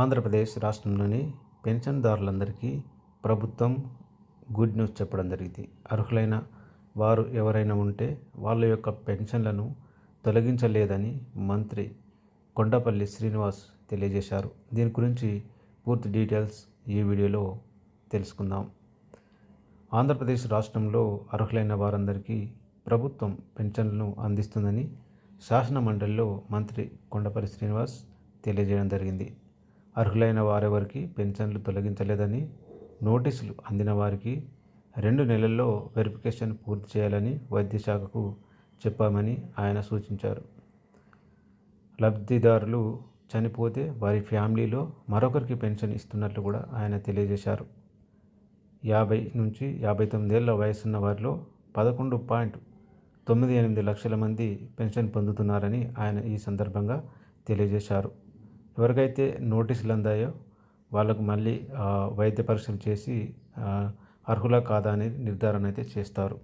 ఆంధ్రప్రదేశ్ రాష్ట్రంలోని పెన్షన్దారులందరికీ ప్రభుత్వం good news చెప్పడం జరిగింది. అర్హులైన వారు ఎవరైనా ఉంటే వాళ్ళ యొక్క పెన్షన్లను తొలగించలేదని మంత్రి కొండపల్లి శ్రీనివాస్ తెలియజేశారు. దీని గురించి పూర్తి డీటెయిల్స్ ఈ వీడియోలో తెలుసుకుందాం. ఆంధ్రప్రదేశ్ రాష్ట్రంలో అర్హులైన వారందరికీ ప్రభుత్వం పెన్షన్లను అందిస్తుందని శాసన మండలిలో మంత్రి కొండపల్లి శ్రీనివాస్ తెలియజేయడం జరిగింది. అర్హులైన వారెవరికి పెన్షన్లు తొలగించలేదని నోటీసులు అందిన వారికి రెండు నెలల్లో వెరిఫికేషన్ పూర్తి చేయాలని వైద్యశాఖకు చెప్పామని ఆయన సూచించారు. లబ్ధిదారులు చనిపోతే వారి ఫ్యామిలీలో మరొకరికి పెన్షన్ ఇస్తున్నట్లు కూడా ఆయన తెలియజేశారు. యాభై నుంచి యాభై తొమ్మిదేళ్ళ వయసున్న వారిలో పదకొండు పాయింట్ తొమ్మిది ఎనిమిది లక్షల మంది పెన్షన్ పొందుతున్నారని ఆయన ఈ సందర్భంగా తెలియజేశారు. ఎవరికైతే నోటీసులు అందాయో వాళ్ళకు మళ్ళీ వైద్య పరీక్షలు చేసి అర్హులా కాదా అనేది నిర్ధారణ అయితే చేస్తారు.